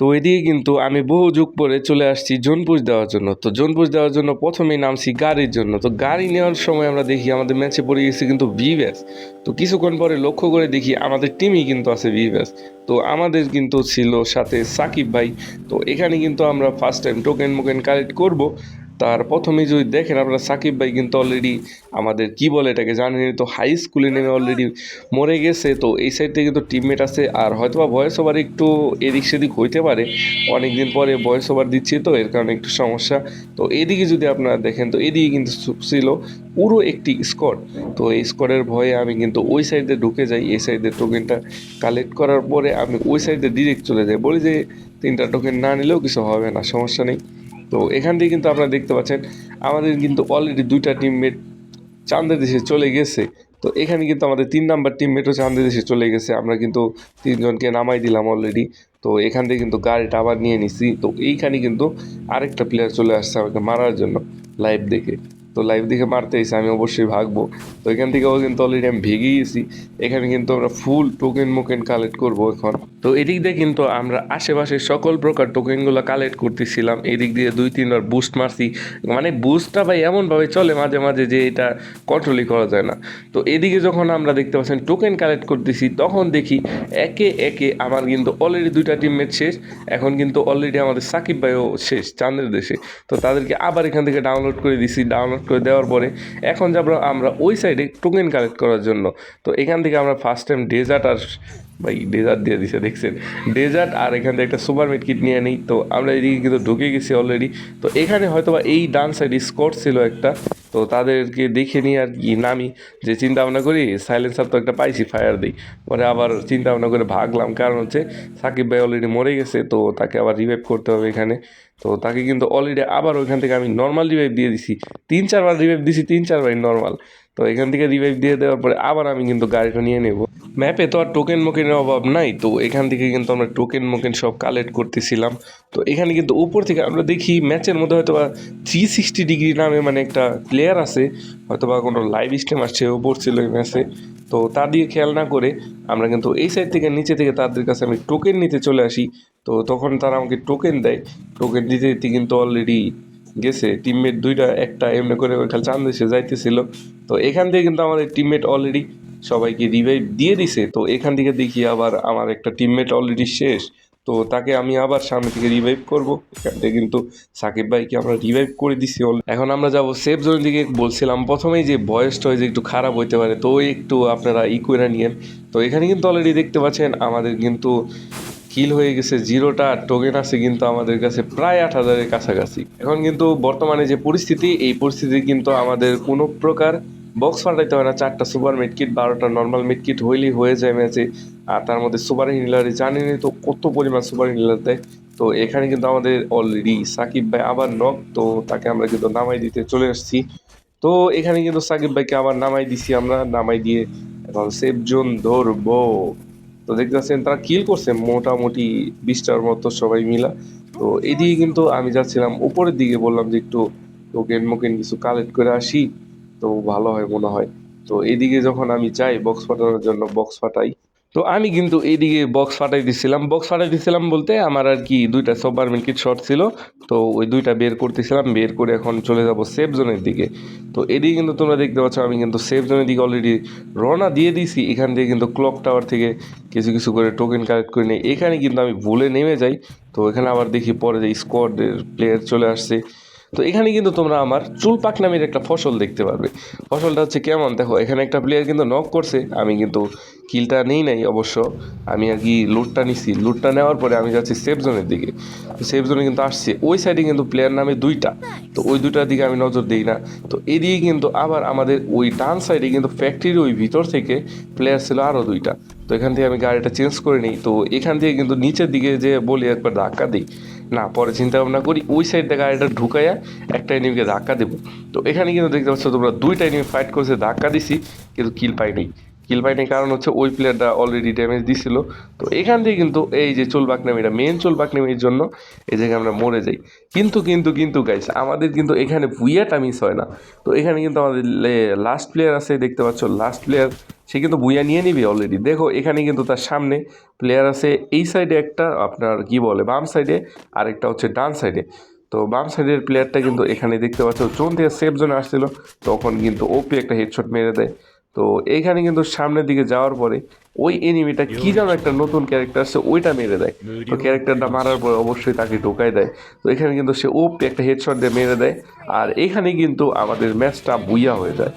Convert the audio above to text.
তো এদিকে কিন্তু আমি বহু যুগ পরে চলে আসছি জোনপুষ দেওয়ার জন্য। তো জোনপুষ দেওয়ার জন্য প্রথমেই নামছি গাড়ির জন্য। তো গাড়ি নেওয়ার সময় আমরা দেখি আমাদের ম্যাচে পড়ে গেছে কিন্তু ভি ব্যাস তো কিছুক্ষণ পরে লক্ষ্য করে দেখি আমাদের টিমই কিন্তু আছে ভি ব্যাস তো আমাদের কিন্তু ছিল সাথে সাকিব ভাই। তো এখানে কিন্তু আমরা ফার্স্ট টাইম টোকেন মোকেন কালেক্ট করব। তার প্রথমেই যদি দেখেন আপনারা, সাকিব ভাই কিন্তু অলরেডি আমাদের কি বলে এটাকে জানেন তো হাই স্কুলে নেমে অলরেডি মরে গেছে। তো এই সাইড থেকে কিন্তু টিমমেট আছে আর হয়তো বা ভয়েস ওভার একটু এদিক সেদিক হইতে পারে। অনেক দিন পরে ভয়েস ওভার দিচ্ছি তো, এর কারণে একটু সমস্যা। তো এদিকে যদি আপনারা দেখেন, তো এদিকে কিন্তু ছিল পুরো একটি স্কোয়াড তো এই স্কোয়াডের ভয়ে আমি কিন্তু ওই সাইডে ঢুকে যাই। এই সাইডে টোকেনটা কালেক্ট করার পরে আমি ওই সাইডে ডিরেক্ট চলে যাই। বলি যে তিনটা টোকেন না নিলেও কিছু হবে না, সমস্যা নেই। তো এখান থেকে কিন্তু আপনারা দেখতে পাচ্ছেন, আমাদের কিন্তু অলরেডি দুইটা টিমমেট চান্দের দেশে চলে গেছে। তো এখানে কিন্তু আমাদের তিন নাম্বার টিমমেটও চান্দের দেশে চলে গেছে। আমরা কিন্তু তিনজনকে নামাই দিলাম অলরেডি তো এখান থেকে কিন্তু গাড়িটা আবার নিয়ে নিছি। তো এইখানে কিন্তু আরেকটা প্লেয়ার চলে আসছে আমাকে মারার জন্য লাইভ দেখে। তো লাইভ দেখে মারতে এসে আমি অবশ্যই ভাগবো। তো এখান থেকেও কিন্তু অলরেডি আমি ভেগে গেছি। এখানে কিন্তু আমরা ফুল টোকেন মোকেন কালেক্ট করব এখন। তো এদিক দিয়ে কিন্তু আমরা আশেপাশে সকল প্রকার টোকেনগুলো কালেক্ট করতেছিলাম। এদিক দিয়ে দুই, তিনবার বুস্ট মারছি। মানে বুস্টটা ভাই এমনভাবে চলে মাঝে মাঝে যে এটা কন্ট্রোলই করা যায় না। তো এদিকে যখন আমরা দেখতে পাচ্ছেন টোকেন কালেক্ট করতেছি, তখন দেখি একে একে আমার কিন্তু অলরেডি দুইটা টিমমেট শেষ। এখন কিন্তু অলরেডি আমাদের সাকিব ভাইও শেষ, চাঁদের দেশে। তো তাদেরকে আবার এখান থেকে ডাউনলোড করে দিছি। ডাউনলোড করে দেওয়ার পরে এখন যাব আমরা ওই সাইডে টোকেন কালেক্ট করার জন্য। তো এখান থেকে আমরা ফার্স্ট টাইম ডেজার্ট আর, ভাই ডেজার্ট দিয়ে দিছে, দেখছেন? ডেজার্ট আর এখান থেকে একটা সুপার মিট কিট নিয়ে নিই। তো আমরা এদিকে কিন্তু ঢুকে গেছি অলরেডি তো এখানে হয়তো বা এই ডান সাইডে স্কট ছিল একটা। তো তাদেরকে দেখে নিয়ে আর কি নামি, যে চিন্তা ভাবনা করি সাইলেন্সার তো একটা পাইছি ফায়ার দিই। পরে আবার চিন্তা ভাবনা করে ভাগলাম। কারণ হচ্ছে সাকিব ভাই অলরেডি মরে গেছে, তো তাকে আবার রিভাইভ করতে হবে এখানে। তো তাকে কিন্তু অলরেডি আবার ওইখান থেকে আমি নর্মাল রিভাইভ দিয়ে দিছি। তিন, চারবার রিভাইভ দিছি, তিন চারবার নর্মাল তো এখান থেকে রিভাইভ দিয়ে দেওয়ার পরে আবার আমি কিন্তু গাড়িটা নিয়ে নেব। ম্যাপে তো আর টোকেন মোকেনের অভাব নাই, তো এখান থেকে কিন্তু আমরা টোকেন মোকেন সব কালেক্ট করতেছিলাম। তো এখানে কিন্তু উপর থেকে আমরা দেখি ম্যাচের মধ্যে হয়তো বা থ্রি সিক্সটি ডিগ্রি নামে মানে একটা প্লেয়ার আছে হয়তো বা কোনো লাইভ স্ট্রিম আসছে ওপর ছিল এই ম্যাচে। তো তা দিয়ে খেয়াল না করে আমরা কিন্তু এই সাইড থেকে নিচে থেকে তাদের কাছে আমি টোকেন নিতে চলে আসি। তো তখন তারা আমাকে টোকেন দেয়। টোকেন দিতে দিতে কিন্তু অলরেডি গেছে টিমমেট দুইটা, একটা এমনি করে ওইখানে চান্দ এসে যাইতেছিল। তো এখান থেকে কিন্তু আমাদের টিমমেট অলরেডি সবাইকে রিভাইভ দিয়ে দিছে। তো এখান থেকে দেখি আবার আমার একটা টিমমেট অলরেডি শেষ। তো তাকে আমি আবার সামনে থেকে রিভাইভ করব। এখান থেকে কিন্তু সাকিব ভাইকে আমরা রিভাইভ করে দিছি এখন আমরা যাব সেফ জোনের দিকে। বলছিলাম প্রথমেই যে ভয়েস টয়েস একটু খারাপ হইতে পারে, তো একটু আপনারা ই করে নিয়েন। তো এখানে কিন্তু অলরেডি দেখতে পাচ্ছেন আমাদের কিন্তু কিল হয়ে গেছে জিরোটা টোকেন আছে কিন্তু আমাদের কাছে প্রায় আট হাজারের কাছাকাছি। এখন কিন্তু বর্তমানে যে পরিস্থিতি, এই পরিস্থিতি কিন্তু আমাদের কোনো প্রকার বক্স ফাটাইতে হয় না। চারটা সুপার মিডকিট বারোটা নর্মাল মিডকিট হইলেই হয়ে যায় ম্যাচে আর তার মধ্যে সুপার হিলারে জানেনই তো কত পরিমাণ সুপার হিলার দেয়? তো এখানে কিন্তু আমাদের অলরেডি সাকিব ভাই আবার নক তো তাকে আমরা কিন্তু নামাই দিতে চলে আসছি। তো এখানে কিন্তু সাকিব ভাইকে আবার নামাই দিছি আমরা। নামাই দিয়ে এখন সেফ জোন ধরবো। তো দেখতে পাচ্ছেন তারা কিল করছে মোটামুটি বিশটার মতো সবাই মিলা। তো এদিকে কিন্তু আমি যাচ্ছিলাম, উপরের দিকে বললাম যে একটু টোকেন মোকেন কিছু কালেক্ট করে আসি, তো ভালো হয় মনে হয়। তো এদিকে যখন আমি চাই বক্স ফাটানোর জন্য বক্স ফাটাই। তো আমি কিন্তু এইদিকে বক্স ফাটাই দিছিলাম। বক্স ফাটাই দিছিলাম বলতে আমার আর কি দুইটা সবার মিল্কিট শর্ট ছিল। তো ওই দুইটা বের করতেছিলাম, বের করে এখন চলে যাব সেফ জোনের দিকে। তো এদিকে কিন্তু তোমরা দেখতে পাচ্ছ আমি কিন্তু সেফ জোনের দিকে অলরেডি রওনা দিয়ে দিয়েছি। এখান থেকে কিন্তু ক্লক টাওয়ার থেকে কিছু কিছু করে টোকেন কালেক্ট করে নিই এখানে কিন্তু আমি ভুলে নেমে যাই। তো এখানে আবার দেখি পরে যে স্কোয়াডের প্লেয়ার চলে আসছে। তো এখানে কিন্তু তোমরা আমার চুল পাক নামের একটা ফসল দেখতে পারবে। ফসলটা হচ্ছে কেমন? দেখো, এখানে একটা প্লেয়ার কিন্তু নক করছে। আমি কিন্তু কিলটা নেই নাই অবশ্য। আমি আর কি লুটটা নিছি। লুটটা নেওয়ার পরে আমি যাচ্ছি সেফ জোনের দিকে। সেফ জোনে কিন্তু আসছে। ওই সাইডে কিন্তু প্লেয়ার নামে দুইটা। তো ওই দুইটার দিকে আমি নজর দিই না। তো এদিকে কিন্তু আবার আমাদের ওই ডান সাইডে কিন্তু ফ্যাক্টরির ওই ভিতর থেকে প্লেয়ার ছিল আরও দুইটা। তো এখান থেকে আমি গাড়িটা চেঞ্জ করে নিই। তো এখান থেকে কিন্তু নিচের দিকে যে বলি একবার ধাক্কা দিই। না, পরে চিন্তা ভাবনা করি, ওই সাইড সাইডে গাড়িটা ঢুকাইয়া একটা এনিমিকে ধাক্কা দেবো। তো এখানে কিন্তু দেখতে পাচ্ছ তোমরা দুইটা এনিমি ফাইট করছে, ধাক্কা দিছি, কিন্তু কিল পাইনি কিল পাইনি কারণ হচ্ছে ওই প্লেয়ারটা অলরেডি ড্যামেজ দিছিল। তো এখান থেকে কিন্তু এই যে চুল বাকনামিটা মেন চুল বাকনামির জন্য এই জায়গায় আমরা মরে যাই। কিন্তু কিন্তু কিন্তু গাইস আমাদের কিন্তু এখানে ভুইয়াটা মিস হয় না। তো এখানে কিন্তু আমাদের লাস্ট প্লেয়ার আছে, দেখতে পাচ্ছ লাস্ট প্লেয়ার সে কিন্তু ভুইয়া নিয়ে নিবি অলরেডি দেখো এখানে কিন্তু তার সামনে প্লেয়ার আছে এই সাইডে একটা আপনার কি বলে বাম সাইডে আরেকটা হচ্ছে ডান সাইডে তো বাম সাইডের প্লেয়ারটা কিন্তু এখানে দেখতে পাচ্ছ জোন থেকে সেফ জোনে আসছিল তখন কিন্তু ওপি একটা হেডশট মেরে দেয়। তো এইখানে কিন্তু সামনের দিকে যাওয়ার পরে ওই এনিমিটা কি যেন একটা নতুন ক্যারেক্টার আছে ওইটা মেরে দেয়। তো ক্যারেক্টারটা মারার পরে অবশ্যই তাকে ঢোকায় দেয়। তো এখানে কিন্তু সে ওপি একটা হেডশট দিয়ে মেরে দেয় আর এখানে কিন্তু আমাদের ম্যাচটা বুইয়া হয়ে যায়।